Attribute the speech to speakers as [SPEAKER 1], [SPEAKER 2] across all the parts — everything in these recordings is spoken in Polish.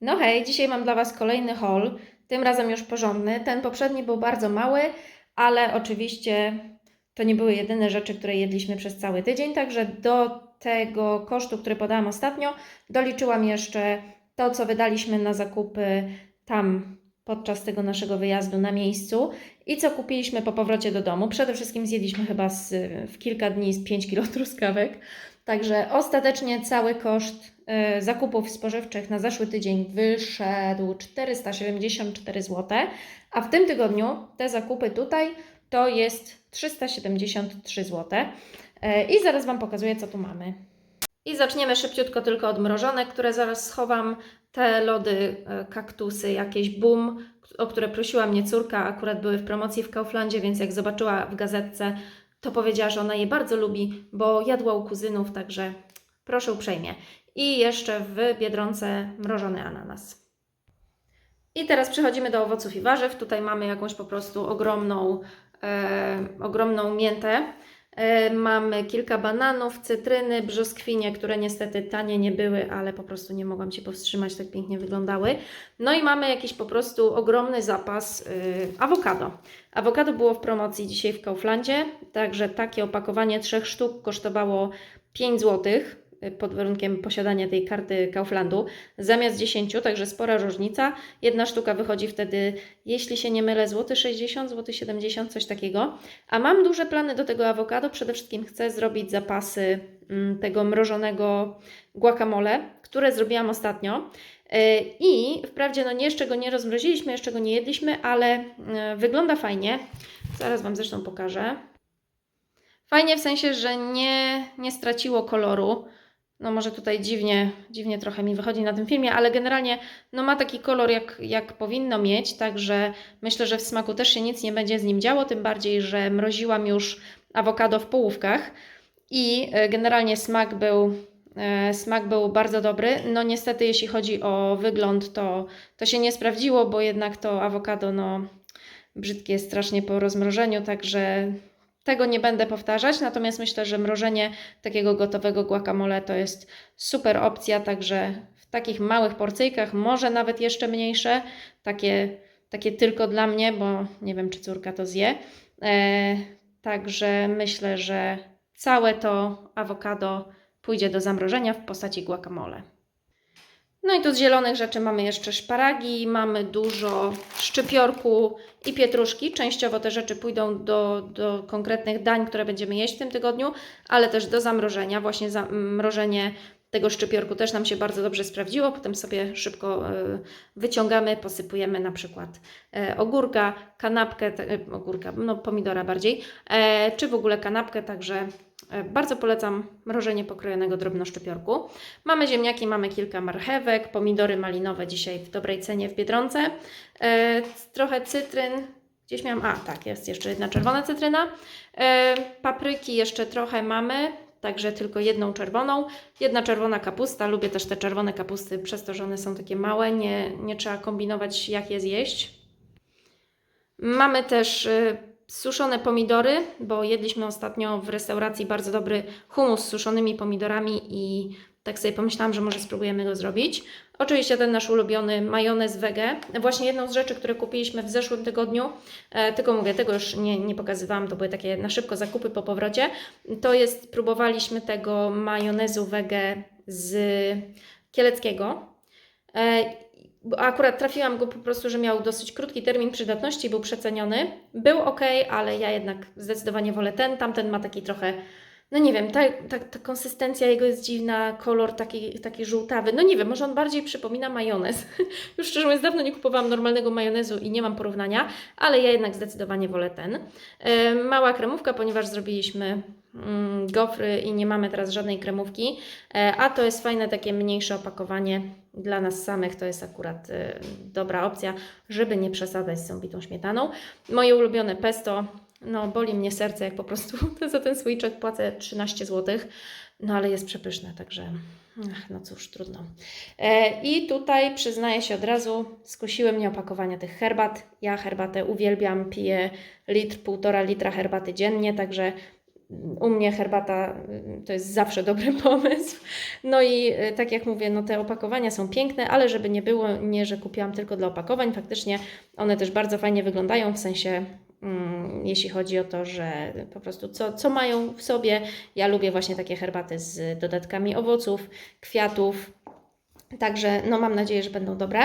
[SPEAKER 1] No hej, dzisiaj mam dla Was kolejny haul, tym razem już porządny. Ten poprzedni był bardzo mały, ale oczywiście to nie były jedyne rzeczy, które jedliśmy przez cały tydzień, także do tego kosztu, który podałam ostatnio, doliczyłam jeszcze to, co wydaliśmy na zakupy tam podczas tego naszego wyjazdu na miejscu i co kupiliśmy po powrocie do domu. Przede wszystkim zjedliśmy chyba z, w kilka dni z 5 kg truskawek. Także ostatecznie cały koszt y, zakupów spożywczych na zeszły tydzień wyszedł 474 zł, a w tym tygodniu te zakupy tutaj to jest 373 zł. Y, I zaraz Wam pokazuję, co tu mamy. I zaczniemy szybciutko tylko od mrożonek, które zaraz schowam. Te lody, e, kaktusy, jakieś boom, o które prosiła mnie córka, akurat były w promocji w Kauflandzie, więc jak zobaczyła w gazetce, to powiedziała, że ona je bardzo lubi, bo jadła u kuzynów, także proszę uprzejmie. I jeszcze w Biedronce mrożony ananas. I teraz przechodzimy do owoców i warzyw. Tutaj mamy jakąś po prostu ogromną, e, ogromną miętę. E, Mamy kilka bananów, cytryny, brzoskwinie, które niestety tanie nie były, ale po prostu nie mogłam się powstrzymać, tak pięknie wyglądały. No i mamy jakiś po prostu ogromny zapas y, awokado. Awokado było w promocji dzisiaj w Kauflandzie, także takie opakowanie trzech sztuk kosztowało 5 zł pod warunkiem posiadania tej karty Kauflandu zamiast 10, także spora różnica. Jedna sztuka wychodzi wtedy, jeśli się nie mylę, złoty 60, złoty 70, coś takiego. A mam duże plany do tego awokado. Przede wszystkim chcę zrobić zapasy mm, tego mrożonego guacamole, które zrobiłam ostatnio. Yy, I wprawdzie no jeszcze go nie rozmroziliśmy, jeszcze go nie jedliśmy, ale yy, wygląda fajnie. Zaraz Wam zresztą pokażę. Fajnie w sensie, że nie, nie straciło koloru. No może tutaj dziwnie, dziwnie trochę mi wychodzi na tym filmie, ale generalnie no ma taki kolor jak, jak powinno mieć, także myślę, że w smaku też się nic nie będzie z nim działo, tym bardziej, że mroziłam już awokado w połówkach i e, generalnie smak był, e, smak był bardzo dobry. No niestety jeśli chodzi o wygląd, to, to się nie sprawdziło, bo jednak to awokado no brzydkie strasznie po rozmrożeniu, także tego nie będę powtarzać, natomiast myślę, że mrożenie takiego gotowego guacamole to jest super opcja, także w takich małych porcyjkach, może nawet jeszcze mniejsze, takie, takie tylko dla mnie, bo nie wiem, czy córka to zje. E, także myślę, że całe to awokado pójdzie do zamrożenia w postaci guacamole. No i tu z zielonych rzeczy mamy jeszcze szparagi, mamy dużo szczypiorku i pietruszki. Częściowo te rzeczy pójdą do, do konkretnych dań, które będziemy jeść w tym tygodniu, ale też do zamrożenia. Właśnie zamrożenie tego szczypiorku też nam się bardzo dobrze sprawdziło. Potem sobie szybko y, wyciągamy, posypujemy na przykład y, ogórka, kanapkę, y, ogórka, no pomidora bardziej, e, czy w ogóle kanapkę, także E, bardzo polecam mrożenie pokrojonego drobnoszczypiorku. Mamy ziemniaki, mamy kilka marchewek, pomidory malinowe dzisiaj w dobrej cenie w Biedronce. E, trochę cytryn, gdzieś miałam, a tak, jest jeszcze jedna czerwona cytryna. E, papryki jeszcze trochę mamy, także tylko jedną czerwoną. Jedna czerwona kapusta, lubię też te czerwone kapusty, przez to, że one są takie małe, nie, nie trzeba kombinować jak je zjeść. Mamy też y, suszone pomidory, bo jedliśmy ostatnio w restauracji bardzo dobry humus z suszonymi pomidorami i tak sobie pomyślałam, że może spróbujemy go zrobić. Oczywiście ten nasz ulubiony majonez wege. Właśnie jedną z rzeczy, które kupiliśmy w zeszłym tygodniu, e, tylko mówię, tego już nie, nie pokazywałam, to były takie na szybko zakupy po powrocie, to jest, próbowaliśmy tego majonezu wege z kieleckiego. E, akurat trafiłam go po prostu, że miał dosyć krótki termin przydatności, był przeceniony. Był ok, ale ja jednak zdecydowanie wolę ten. Tamten ma taki trochę, no nie wiem, ta, ta, ta konsystencja jego jest dziwna, kolor taki, taki żółtawy. No nie wiem, może on bardziej przypomina majonez. Już szczerze mówiąc, dawno nie kupowałam normalnego majonezu i nie mam porównania, ale ja jednak zdecydowanie wolę ten. Yy, mała kremówka, ponieważ zrobiliśmy mm, gofry i nie mamy teraz żadnej kremówki, e, a to jest fajne takie mniejsze opakowanie dla nas samych, to jest akurat e, dobra opcja, żeby nie przesadzać z tą bitą śmietaną. Moje ulubione pesto, no boli mnie serce, jak po prostu za ten słoiczek płacę 13 zł, no ale jest przepyszne, także ach, no cóż, trudno. E, I tutaj przyznaję się od razu, skusiły mnie opakowania tych herbat. Ja herbatę uwielbiam, piję litr, półtora litra herbaty dziennie, także u mnie herbata y, to jest zawsze dobry pomysł. No i y, tak jak mówię, no te opakowania są piękne, ale żeby nie było, nie, że kupiłam tylko dla opakowań, faktycznie one też bardzo fajnie wyglądają, w sensie mm, jeśli chodzi o to, że po prostu co, co mają w sobie. Ja lubię właśnie takie herbaty z dodatkami owoców, kwiatów, także no mam nadzieję, że będą dobre.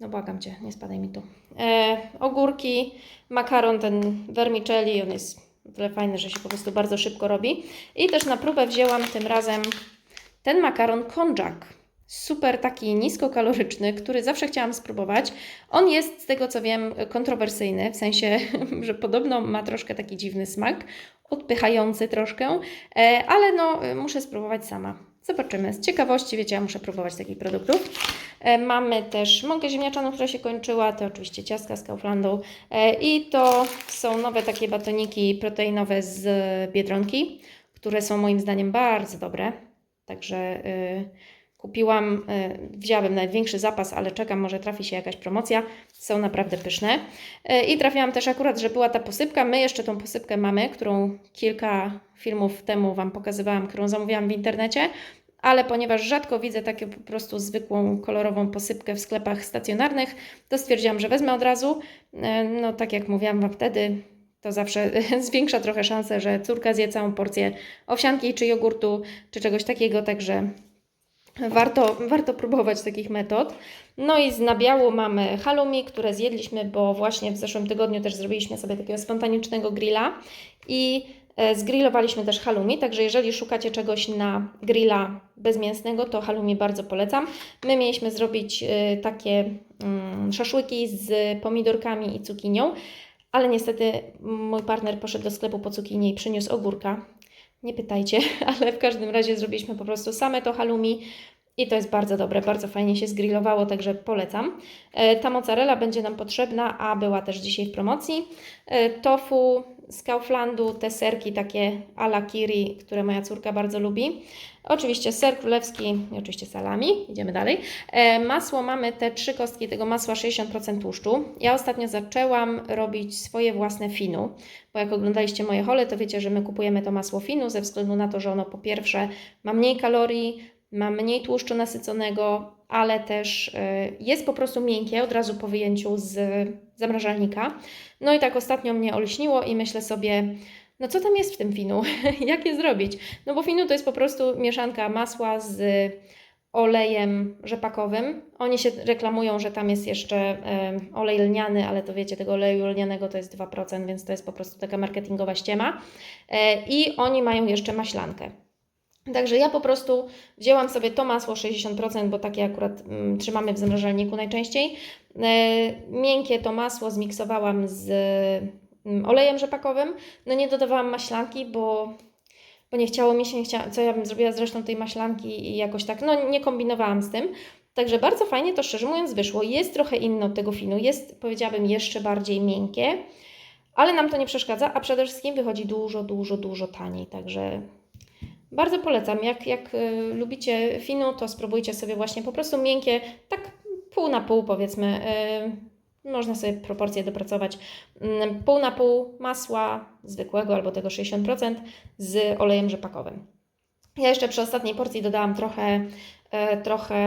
[SPEAKER 1] No błagam Cię, nie spadaj mi tu. E, ogórki, makaron ten vermicelli, on jest tyle fajny, że się po prostu bardzo szybko robi. I też na próbę wzięłam tym razem ten makaron konjac. Super taki niskokaloryczny, który zawsze chciałam spróbować. On jest z tego co wiem kontrowersyjny, w sensie, że podobno ma troszkę taki dziwny smak, odpychający troszkę, e, ale no muszę spróbować sama. Zobaczymy. Z ciekawości, wiecie, ja muszę próbować takich produktów. E, Mamy też mąkę ziemniaczaną, która się kończyła, to oczywiście ciastka z Kauflandu E, i to są nowe takie batoniki proteinowe z Biedronki, które są moim zdaniem bardzo dobre. Także y, kupiłam, y, wziąłem największy zapas, ale czekam, może trafi się jakaś promocja. Są naprawdę pyszne. E, I trafiłam też akurat, że była ta posypka. My jeszcze tą posypkę mamy, którą kilka filmów temu Wam pokazywałam, którą zamówiłam w internecie ale ponieważ rzadko widzę taką po prostu zwykłą kolorową posypkę w sklepach stacjonarnych, to stwierdziłam, że wezmę od razu. E, No tak jak mówiłam Wam wtedy, to zawsze zwiększa trochę szansę, że córka zje całą porcję owsianki czy jogurtu, czy czegoś takiego, także warto, warto próbować takich metod. No i z nabiału mamy halloumi, które zjedliśmy, bo właśnie w zeszłym tygodniu też zrobiliśmy sobie takiego spontanicznego grilla i e, zgrillowaliśmy też halloumi, także jeżeli szukacie czegoś na grilla bezmięsnego, to halloumi bardzo polecam. My mieliśmy zrobić e, takie mm, szaszłyki z pomidorkami i cukinią, ale niestety mój partner poszedł do sklepu po cukinię i przyniósł ogórka. Nie pytajcie, ale w każdym razie zrobiliśmy po prostu same to halloumi. I to jest bardzo dobre, bardzo fajnie się zgrillowało, także polecam. E, Ta mozzarella będzie nam potrzebna, a była też dzisiaj w promocji. E, Tofu z Kauflandu, te serki takie ala kiri, które moja córka bardzo lubi. Oczywiście ser królewski i oczywiście salami. Idziemy dalej. E, Masło mamy te trzy kostki tego masła 60% tłuszczu. Ja ostatnio zaczęłam robić swoje własne finu, bo jak oglądaliście moje hole, to wiecie, że my kupujemy to masło finu ze względu na to, że ono po pierwsze ma mniej kalorii, ma mniej tłuszczu nasyconego, ale też y, jest po prostu miękkie od razu po wyjęciu z zamrażalnika. No i tak ostatnio mnie olśniło i myślę sobie, no co tam jest w tym finu? Jak je zrobić? No bo finu to jest po prostu mieszanka masła z olejem rzepakowym. Oni się reklamują, że tam jest jeszcze e, olej lniany, ale to wiecie, tego oleju lnianego to jest 2%, więc to jest po prostu taka marketingowa ściema. E, I oni mają jeszcze maślankę. Także ja po prostu wzięłam sobie to masło 60%, bo takie akurat mm, trzymamy w zamrażalniku najczęściej. E, miękkie to masło zmiksowałam z mm, olejem rzepakowym. No nie dodawałam maślanki, bo, bo nie chciało mi się, nie chciała, co ja bym zrobiła zresztą tej maślanki i jakoś tak, no nie kombinowałam z tym. Także bardzo fajnie to szczerze mówiąc wyszło. Jest trochę inne od tego finu, jest powiedziałabym jeszcze bardziej miękkie, ale nam to nie przeszkadza, a przede wszystkim wychodzi dużo, dużo, dużo taniej. Także bardzo polecam. Jak, jak y, lubicie finu, to spróbujcie sobie właśnie po prostu miękkie, tak pół na pół powiedzmy. Y, można sobie proporcje dopracować. Mm, pół na pół masła zwykłego albo tego 60% z olejem rzepakowym. Ja jeszcze przy ostatniej porcji dodałam trochę, e, trochę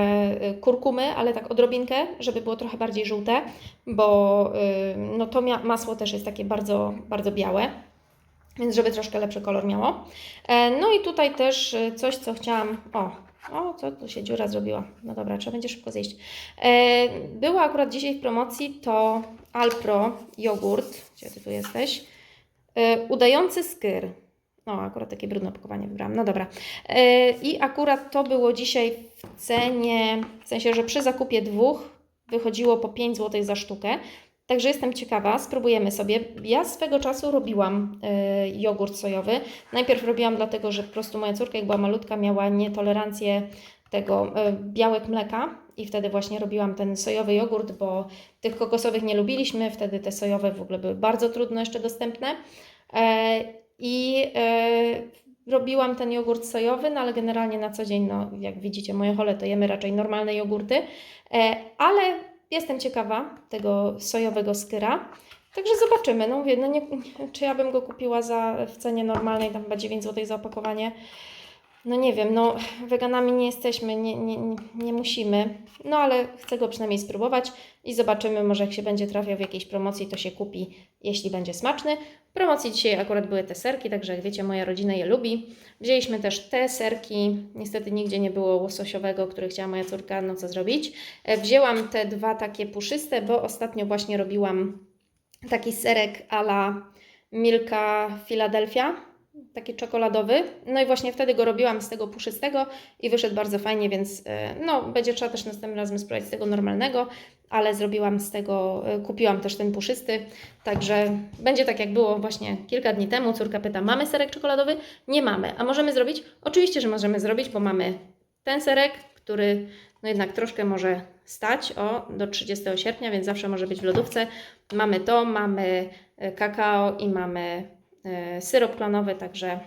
[SPEAKER 1] kurkumy, ale tak odrobinkę, żeby było trochę bardziej żółte, bo y, no to masło też jest takie bardzo, bardzo białe więc żeby troszkę lepszy kolor miało. E, No i tutaj też e, coś, co chciałam. O, o, co tu się dziura zrobiła? No dobra, trzeba będzie szybko zjeść. E, Była akurat dzisiaj w promocji to Alpro jogurt. Gdzie ty tu jesteś? Udający skyr. No, akurat takie brudne opakowanie wybrałam. No dobra. I akurat to było dzisiaj w cenie, w sensie, że przy zakupie dwóch wychodziło po 5 zł za sztukę. Także jestem ciekawa, spróbujemy sobie. Ja swego czasu robiłam y, jogurt sojowy. Najpierw robiłam dlatego, że po prostu moja córka, jak była malutka, miała nietolerancję tego y, białek mleka i wtedy właśnie robiłam ten sojowy jogurt, bo tych kokosowych nie lubiliśmy, wtedy te sojowe w ogóle były bardzo trudno jeszcze dostępne. E, I e, robiłam ten jogurt sojowy, no ale generalnie na co dzień, no jak widzicie, moje chole to jemy raczej normalne jogurty, e, ale Jestem ciekawa tego sojowego skyra Także zobaczymy. No mówię, no nie, czy ja bym go kupiła za, w cenie normalnej, tam chyba 9 zł za opakowanie. No nie wiem, no weganami nie jesteśmy, nie, nie, nie, musimy. No ale chcę go przynajmniej spróbować i zobaczymy, może jak się będzie trafiał w jakiejś promocji, to się kupi, jeśli będzie smaczny. W promocji dzisiaj akurat były te serki, także jak wiecie, moja rodzina je lubi. Wzięliśmy też te serki, niestety nigdzie nie było łososiowego, który chciała moja córka, no co zrobić. E, Wzięłam te dwa takie puszyste, bo ostatnio właśnie robiłam taki serek a la Milka Philadelphia, taki czekoladowy. No i właśnie wtedy go robiłam z tego puszystego i wyszedł bardzo fajnie, więc e, no będzie trzeba też następnym razem spróbować z tego normalnego, ale zrobiłam z tego, e, kupiłam też ten puszysty, także będzie tak jak było właśnie kilka dni temu. Córka pyta, mamy serek czekoladowy? Nie mamy. A możemy zrobić? Oczywiście, że możemy zrobić, bo mamy ten serek, który no jednak troszkę może stać o, do 30 sierpnia, więc zawsze może być w lodówce. Mamy to, mamy e, kakao i mamy syrop klonowy, także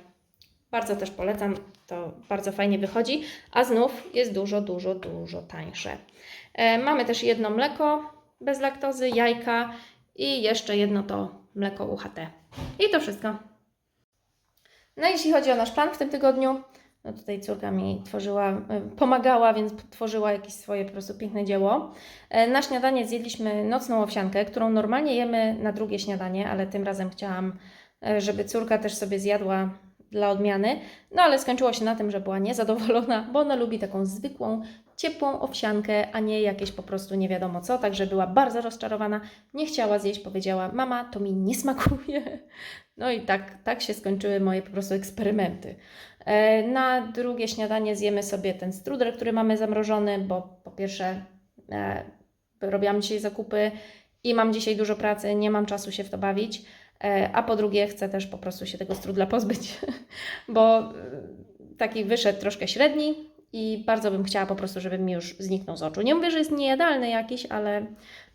[SPEAKER 1] bardzo też polecam. To bardzo fajnie wychodzi, a znów jest dużo, dużo, dużo tańsze. E, Mamy też jedno mleko bez laktozy, jajka i jeszcze jedno to mleko UHT. I to wszystko. No jeśli chodzi o nasz plan w tym tygodniu, no tutaj córka mi tworzyła, y, pomagała, więc tworzyła jakieś swoje po prostu piękne dzieło. E, Na śniadanie zjedliśmy nocną owsiankę, którą normalnie jemy na drugie śniadanie, ale tym razem chciałam, e, żeby córka też sobie zjadła dla odmiany. No ale skończyło się na tym, że była niezadowolona, bo ona lubi taką zwykłą, ciepłą owsiankę, a nie jakieś po prostu nie wiadomo co, także była bardzo rozczarowana, nie chciała zjeść, powiedziała: Mama, to mi nie smakuje. No i tak, tak się skończyły moje po prostu eksperymenty. E, Na drugie śniadanie zjemy sobie ten strudel, który mamy zamrożony, bo po pierwsze e, robiłam dzisiaj zakupy i mam dzisiaj dużo pracy, nie mam czasu się w to bawić, e, a po drugie chcę też po prostu się tego strudla pozbyć, bo e, taki wyszedł troszkę średni i bardzo bym chciała po prostu, żeby mi już zniknął z oczu. Nie mówię, że jest niejadalny jakiś, ale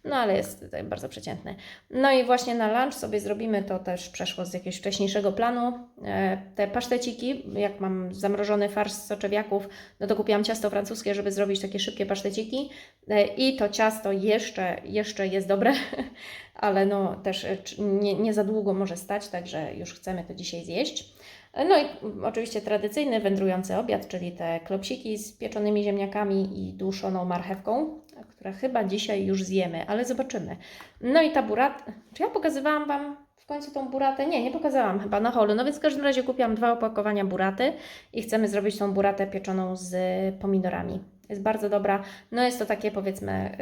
[SPEAKER 1] no ale jest bardzo przeciętny. No i właśnie na lunch sobie zrobimy, to też przeszło z jakiegoś wcześniejszego planu, e, te paszteciki, jak mam zamrożony farsz z soczewiaków, no to kupiłam ciasto francuskie, żeby zrobić takie szybkie paszteciki E, i to ciasto jeszcze, jeszcze jest dobre, ale no też e, nie, nie za długo może stać, także już chcemy to dzisiaj zjeść. No i oczywiście tradycyjny wędrujący obiad, czyli te klopsiki z pieczonymi ziemniakami i duszoną marchewką, które chyba dzisiaj już zjemy, ale zobaczymy. No i ta burata. Czy ja pokazywałam Wam w końcu tą buratę? Nie, nie pokazałam chyba na holu. No więc w każdym razie kupiłam dwa opakowania buraty i chcemy zrobić tą buratę pieczoną z pomidorami. Jest bardzo dobra. No jest to takie powiedzmy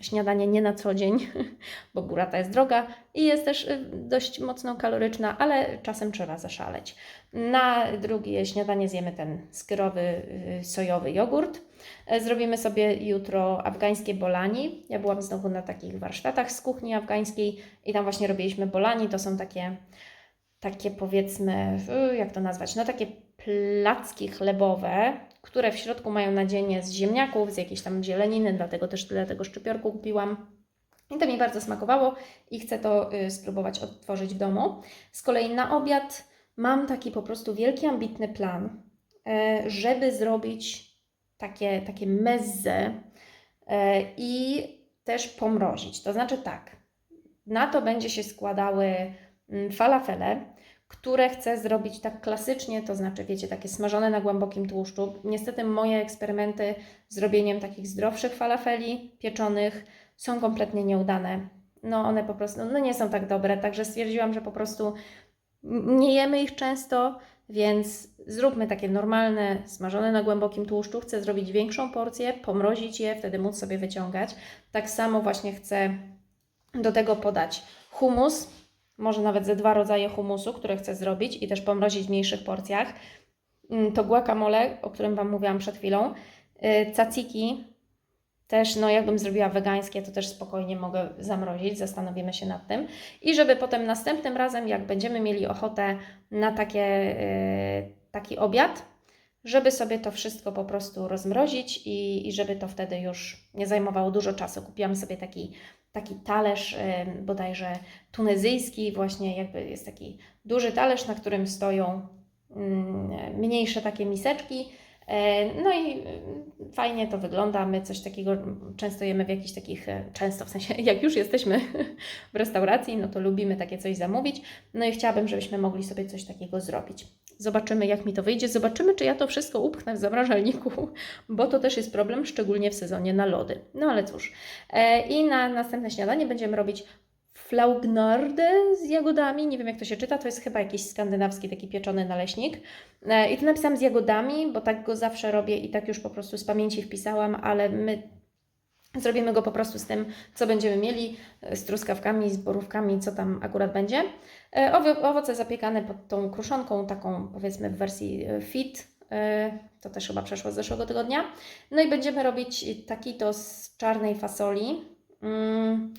[SPEAKER 1] y, śniadanie nie na co dzień, bo burata jest droga i jest też y, dość mocno kaloryczna, ale czasem trzeba zaszaleć. Na drugie śniadanie zjemy ten skyrowy y, sojowy jogurt. E, Zrobimy sobie jutro afgańskie bolani. Ja byłam znowu na takich warsztatach z kuchni afgańskiej i tam właśnie robiliśmy bolani. To są takie, takie powiedzmy, jak to nazwać, no takie placki chlebowe, które w środku mają nadzienie z ziemniaków, z jakiejś tam zieleniny, dlatego też tyle tego szczypiorku kupiłam. I to mi bardzo smakowało i chcę to y, spróbować odtworzyć w domu. Z kolei na obiad mam taki po prostu wielki, ambitny plan, e, żeby zrobić takie, takie mezze e, i też pomrozić. To znaczy tak, na to będzie się składały mm, falafele, które chcę zrobić tak klasycznie, to znaczy, wiecie, takie smażone na głębokim tłuszczu. Niestety moje eksperymenty z robieniem takich zdrowszych falafeli pieczonych są kompletnie nieudane. No one po prostu no nie są tak dobre, także stwierdziłam, że po prostu nie jemy ich często, więc zróbmy takie normalne, smażone na głębokim tłuszczu. Chcę zrobić większą porcję, pomrozić je, wtedy móc sobie wyciągać. Tak samo właśnie chcę do tego podać humus, może nawet ze dwa rodzaje humusu, które chcę zrobić i też pomrozić w mniejszych porcjach. Mm, To guacamole, o którym Wam mówiłam przed chwilą. Y, Caciki, też no jakbym zrobiła wegańskie, to też spokojnie mogę zamrozić, zastanowimy się nad tym. I żeby potem następnym razem, jak będziemy mieli ochotę na takie, y, taki obiad, żeby sobie to wszystko po prostu rozmrozić i, i żeby to wtedy już nie zajmowało dużo czasu. Kupiłam sobie taki, taki talerz, bodajże tunezyjski, właśnie jakby jest taki duży talerz, na którym stoją mm, mniejsze takie miseczki E, No i y, fajnie to wygląda. My coś takiego często jemy w jakichś takich, e, często w sensie, jak już jesteśmy w restauracji, no to lubimy takie coś zamówić. No i chciałabym, żebyśmy mogli sobie coś takiego zrobić. Zobaczymy, jak mi to wyjdzie. Zobaczymy, czy ja to wszystko upchnę w zamrażalniku, bo to też jest problem, szczególnie w sezonie na lody. No ale cóż. E, I na następne śniadanie będziemy robić flaugnardę z jagodami. Nie wiem, jak to się czyta. To jest chyba jakiś skandynawski taki pieczony naleśnik. E, I tu napisałam z jagodami, bo tak go zawsze robię i tak już po prostu z pamięci wpisałam, ale my zrobimy go po prostu z tym, co będziemy mieli, e, z truskawkami, z borówkami, co tam akurat będzie. E, Owo- Owoce zapiekane pod tą kruszonką, taką powiedzmy w wersji e, fit. To też chyba przeszło z zeszłego tygodnia. No i będziemy robić takito z czarnej fasoli. Mm,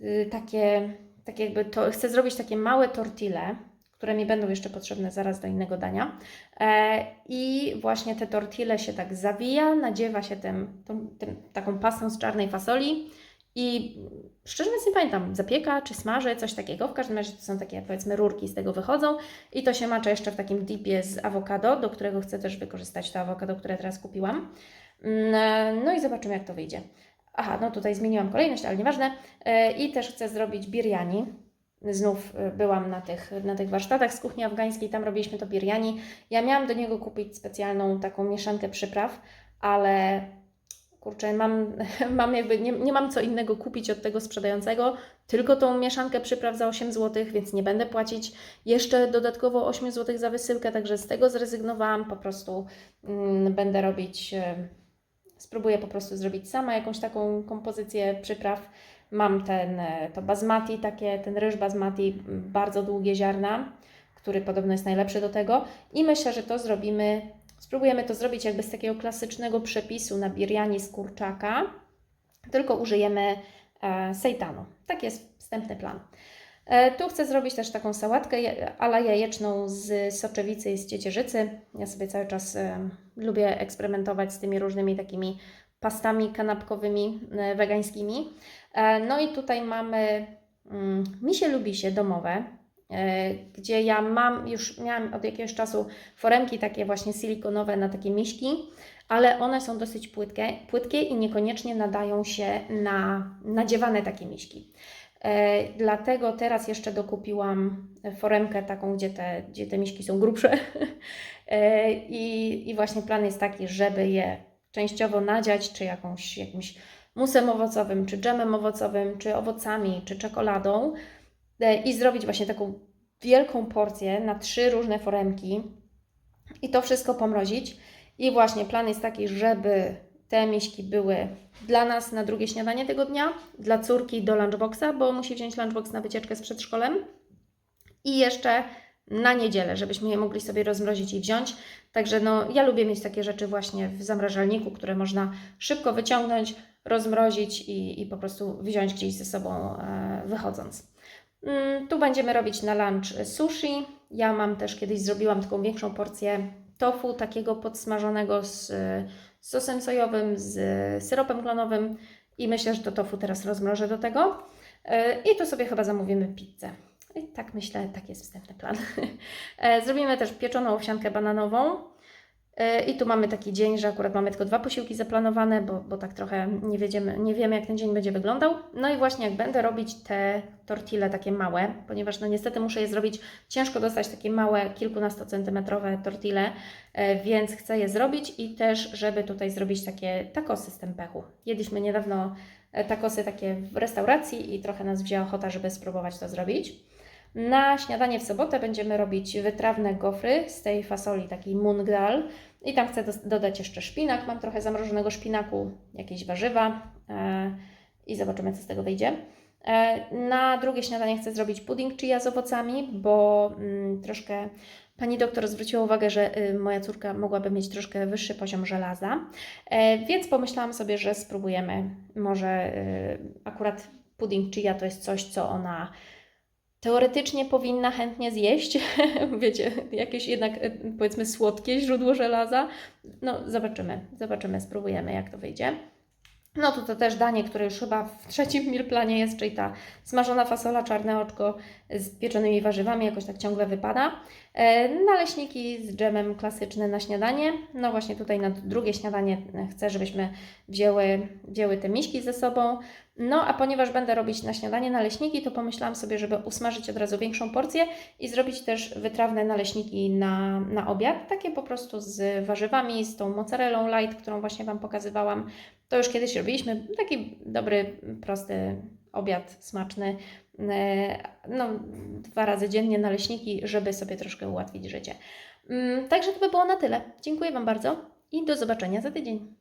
[SPEAKER 1] y, takie, takie jakby to, chcę zrobić takie małe tortille, które mi będą jeszcze potrzebne zaraz do innego dania. E, I właśnie te tortille się tak zawija, nadziewa się tym, tą, tym, taką pastą z czarnej fasoli i szczerze mówiąc nie pamiętam, zapieka czy smaży, coś takiego. W każdym razie to są takie powiedzmy rurki z tego wychodzą i to się macza jeszcze w takim dipie z awokado, do którego chcę też wykorzystać to awokado, które teraz kupiłam. Mm, No i zobaczymy jak to wyjdzie. Aha, no tutaj zmieniłam kolejność, ale nieważne. E, I też chcę zrobić biryani. Znów e, byłam na tych, na tych warsztatach z kuchni afgańskiej, tam robiliśmy to biryani. Ja miałam do niego kupić specjalną taką mieszankę przypraw, ale kurczę, mam, mam jakby, nie, nie mam co innego kupić od tego sprzedającego, tylko tą mieszankę przypraw za 8 zł, więc nie będę płacić jeszcze dodatkowo 8 zł za wysyłkę, także z tego zrezygnowałam, po prostu mm, będę robić, e, spróbuję po prostu zrobić sama jakąś taką kompozycję przypraw. Mam ten, e, to basmati, takie, ten ryż basmati, bardzo długie ziarna, który podobno jest najlepszy do tego i myślę, że to zrobimy Spróbujemy to zrobić jakby z takiego klasycznego przepisu na biryani z kurczaka, tylko użyjemy e, sejtanu. Tak jest wstępny plan. E, tu chcę zrobić też taką sałatkę ala jajeczną z soczewicy i z ciecierzycy. Ja sobie cały czas e, lubię eksperymentować z tymi różnymi takimi pastami kanapkowymi e, wegańskimi. E, no i tutaj mamy mm, misie lubi się domowe, e, gdzie ja mam, już miałam od jakiegoś czasu foremki takie właśnie silikonowe na takie miśki, ale one są dosyć płytkie, płytkie i niekoniecznie nadają się na nadziewane takie miśki. E, dlatego teraz jeszcze dokupiłam foremkę taką, gdzie te, gdzie te miśki są grubsze. i, I właśnie plan jest taki, żeby je częściowo nadziać, czy jakąś, jakimś musem owocowym, czy dżemem owocowym, czy owocami, czy czekoladą e, i zrobić właśnie taką wielką porcję na trzy różne foremki i to wszystko pomrozić. I właśnie plan jest taki, żeby te miśki były dla nas na drugie śniadanie tego dnia, dla córki do lunchboxa, bo musi wziąć lunchbox na wycieczkę z przedszkolem i jeszcze na niedzielę, żebyśmy je mogli sobie rozmrozić i wziąć. Także no, ja lubię mieć takie rzeczy właśnie w zamrażalniku, które można szybko wyciągnąć, rozmrozić i, i po prostu wziąć gdzieś ze sobą e, wychodząc. Mm, Tu będziemy robić na lunch sushi. Ja mam też kiedyś zrobiłam taką większą porcję tofu, takiego podsmażonego z e, sosem sojowym, z syropem klonowym i myślę, że to tofu teraz rozmrożę do tego. E, I tu sobie chyba zamówimy pizzę. I tak myślę, tak jest wstępny plan. E, Zrobimy też pieczoną owsiankę bananową. E, I tu mamy taki dzień, że akurat mamy tylko dwa posiłki zaplanowane, bo, bo tak trochę nie, wiedziemy, nie wiemy, jak ten dzień będzie wyglądał. No i właśnie jak będę robić te tortille takie małe, ponieważ no niestety muszę je zrobić, ciężko dostać takie małe, kilkunastocentymetrowe tortille, e, więc chcę je zrobić i też, żeby tutaj zrobić takie takosy z tempechu. Jedliśmy niedawno e, takosy takie w restauracji i trochę nas wzięła ochota, żeby spróbować to zrobić. Na śniadanie w sobotę będziemy robić wytrawne gofry z tej fasoli takiej mung dal i tam chcę dodać jeszcze szpinak. Mam trochę zamrożonego szpinaku, jakieś warzywa e, i zobaczymy, co z tego wyjdzie. E, na drugie śniadanie chcę zrobić pudding chia z owocami, bo mm, troszkę pani doktor zwróciła uwagę, że y, moja córka mogłaby mieć troszkę wyższy poziom żelaza, e, więc pomyślałam sobie, że spróbujemy. Może y, akurat pudding chia to jest coś, co ona teoretycznie powinna chętnie zjeść. Wiecie, jakieś jednak e, powiedzmy słodkie źródło żelaza. No, zobaczymy, zobaczymy, spróbujemy, jak to wyjdzie. No to to też danie, które już chyba w trzecim meal planie jest, czyli ta smażona fasola, czarne oczko z pieczonymi warzywami, jakoś tak ciągle wypada. E, Naleśniki z dżemem klasyczne na śniadanie. No właśnie tutaj na drugie śniadanie chcę, żebyśmy wzięły, wzięły te miśki ze sobą. No a ponieważ będę robić na śniadanie naleśniki, to pomyślałam sobie, żeby usmażyć od razu większą porcję i zrobić też wytrawne naleśniki na, na obiad. Takie po prostu z warzywami, z tą mozzarellą light, którą właśnie Wam pokazywałam. To już kiedyś robiliśmy. Taki dobry, prosty obiad, smaczny. E, No, dwa razy dziennie naleśniki, żeby sobie troszkę ułatwić życie. Mm, Także to by było na tyle. Dziękuję Wam bardzo i do zobaczenia za tydzień.